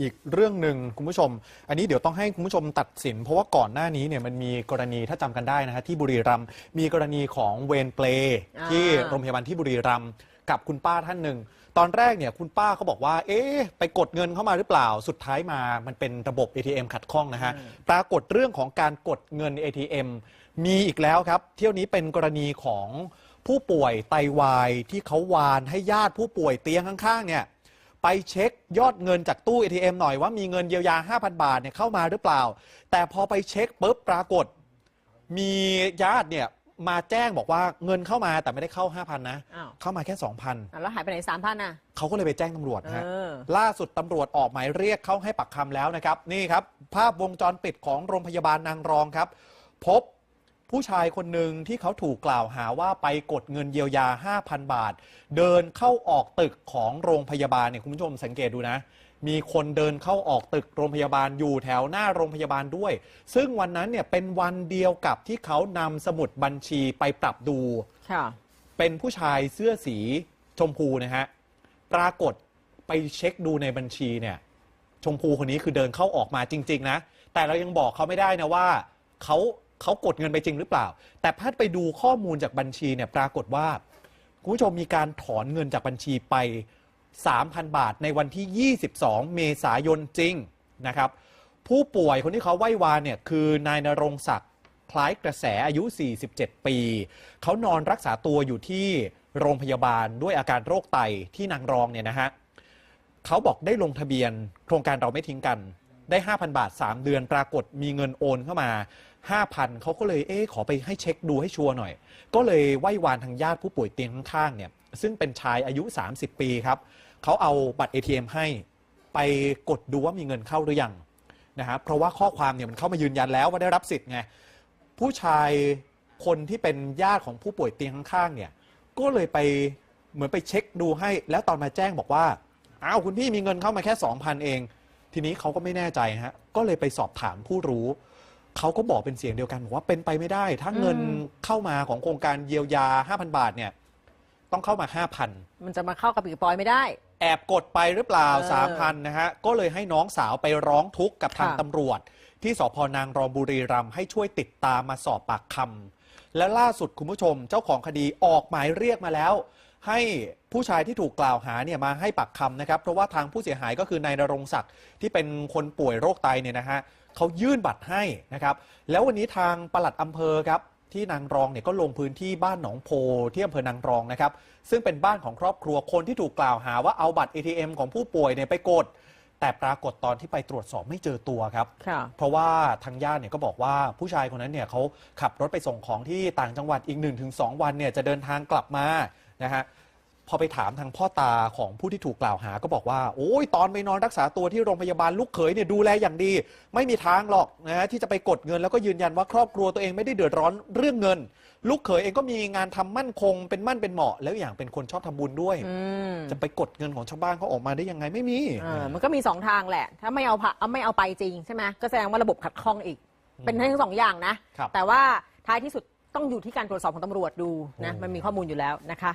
อีกเรื่องหนึ่งคุณผู้ชม อันนี้เดี๋ยวต้องให้คุณผู้ชมตัดสิน เพราะว่าก่อนหน้านี้เนี่ยมันมีกรณีถ้าจำกันได้นะฮะที่บุรีรัมย์มีกรณีของเวรเปลอ่าที่โรงพยาบาลที่บุรีรัมย์กับคุณป้าท่านหนึ่ง ตอนแรกเนี่ยคุณป้าเขาบอกว่า เอ๊ะไปกดเงินเข้ามาหรือเปล่าสุดท้ายมามันเป็นระบบ ATM ขัดข้องนะฮะปรากฏเรื่องของการกดเงิน ATM มีอีกแล้วครับ เที่ยวนี้เป็นกรณีของผู้ป่วยไตวายที่เขาวานให้ญาติผู้ป่วยเตียงข้างๆเนี่ย ไปเช็คยอดเงินจากตู้ ATM หน่อยว่ามีเงินเยียวยา 5,000 บาทเนี่ยเข้ามาหรือเปล่า แต่พอไปเช็คปุ๊บปรากฏ มีญาติเนี่ยมาแจ้งบอกว่าเงินเข้ามาแต่ไม่ได้เข้า 5,000 นะ อ้าว เข้ามาแค่ 2,000 อะแล้วหายไปไหนสามพันน่ะ เขาก็เลยไปแจ้งตำรวจฮะเออ ล่าสุดตำรวจออกหมายเรียกเข้าให้ปักคำแล้วนะครับ นี่ครับ ภาพวงจรปิดของโรงพยาบาลนางรองครับ พบ ผู้ชายคนหนึ่งที่เขาถูกกล่าวหาว่าไปกดเงินเยียวยา 5,000 บาท เดินเข้าออกตึกของโรงพยาบาลเนี่ยคุณผู้ชมสังเกตดูนะ มีคนเดินเข้าออกตึกโรงพยาบาลอยู่แถวหน้าโรงพยาบาลด้วย ซึ่งวันนั้นเนี่ยเป็นวันเดียวกับที่เขานำสมุดบัญชีไปปรับดูค่ะเป็นผู้ชายเสื้อสีชมพูนะฮะ ปรากฏไปเช็คดูในบัญชีเนี่ย ชมพูคนนี้คือเดินเข้าออกมาจริง ๆ นะ แต่เรายังบอกเขาไม่ได้นะว่าเขา เขากดเงินไปจริงหรือเปล่า แต่พัดไปดูข้อมูลจากบัญชีเนี่ยปรากฏว่าคุณผู้ชมมีการถอนเงินจากบัญชีไป 3,000 บาทในวันที่ 22 เมษายนจริงนะครับ ผู้ป่วยคนที่เขาไหว้วานเนี่ยคือนายนรงศักดิ์คล้ายกระแสอายุ 47 ปี เขานอนรักษาตัวอยู่ที่โรงพยาบาลด้วยอาการโรคไตที่นางรองเนี่ยนะฮะเขาบอกได้ลงทะเบียนโครงการเราไม่ทิ้งกัน ได้ 5,000 บาท 3 เดือนปรากฏมีเงินโอนเข้ามา 5,000เขาก็เลยเอ๊ะขอไปให้เช็คดูให้ชัวร์หน่อย ก็เลยไหว้วานทางญาติผู้ป่วยเตียงข้างๆเนี่ยซึ่งเป็นชายอายุ 30 ปีครับเขาเอาบัตร ATM ให้ไปกดดูว่ามีเงินเข้าหรือยังนะฮะเพราะว่าข้อความเนี่ยมันเข้ามายืนยันแล้วว่าได้รับสิทธิ์ไงผู้ชายคนที่เป็นญาติของผู้ป่วยเตียงข้างๆเนี่ยก็เลยไปเหมือนไปเช็คดูให้ แล้วตอนมาแจ้งบอกว่าอ้าวคุณพี่มีเงินเข้ามาแค่ 2,000 เอง ทีนี้เขาก็ไม่แน่ใจฮะก็เลยไปสอบถามผู้รู้เขาก็บอกเป็นเสียงเดียวกันบอกว่าเป็นไปไม่ได้ ถ้าเงินอืมเข้ามาของโครงการเยียวยา 5,000 บาทเนี่ยต้องเข้ามา 5,000 มันจะมาเข้ากับปีกบปอยไม่ได้ แอบกดไปหรือเปล่าเออ3,000 นะฮะ ก็เลยให้น้องสาวไปร้องทุกข์กับทางค่ะตำรวจ ที่สพนางรองบุรีรัมย์ให้ช่วยติดตามมาสอบปากคำ และล่าสุดคุณผู้ชมเจ้าของคดีออกหมายเรียกมาแล้ว ให้ผู้ชายที่ถูกกล่าวหาเนี่ยมาให้ปากคำนะครับ เพราะว่าทางผู้เสียหายก็คือนายนรงศักดิ์ที่เป็นคนป่วยโรคไตเนี่ยนะฮะเขายื่นบัตรให้นะครับ แล้ววันนี้ทางปลัดอำเภอครับที่นางรองเนี่ยก็ลงพื้นที่บ้านหนองโพที่อำเภอนางรองนะครับ ซึ่งเป็นบ้านของครอบครัวคนที่ถูกกล่าวหาว่าเอาบัตร ATM ของผู้ป่วยเนี่ยไปกด แต่ปรากฏตอนที่ไปตรวจสอบไม่เจอตัวครับ ค่ะ เพราะว่าทางญาติเนี่ยก็บอกว่าผู้ชายคนนั้นเนี่ยเขาขับรถไปส่งของที่ต่างจังหวัดอีก 1-2 วันเนี่ยจะเดินทางกลับมานะฮะ พอไปถามทางพ่อตาของผู้ที่ถูกกล่าวหาก็บอกว่า โอ้ยตอนไปนอนรักษาตัวที่โรงพยาบาลลูกเขยเนี่ยดูแลอย่างดี ไม่มีทางหรอกนะฮะที่จะไปกดเงิน แล้วก็ยืนยันว่าครอบครัวตัวเองไม่ได้เดือดร้อนเรื่องเงิน ลูกเขยเองก็มีงานทำมั่นคง เป็นมั่นเป็นเหมาะ แล้วอย่างเป็นคนชอบทำบุญด้วยอืมจะไปกดเงินของชาวบ้านเขาออกมาได้ยังไงไม่มีเออมันก็มีสองทางแหละ ถ้าไม่เอาพะเอาไม่เอาไปจริงใช่ไหมก็แสดงว่าระบบขัดข้องอีก เป็นทั้งสองอย่างนะครับแต่ว่าท้ายที่สุดต้องอยู่ที่การตรวจสอบของตำรวจดูนะโอ้มันมีข้อมูลอยู่แล้วนะคะ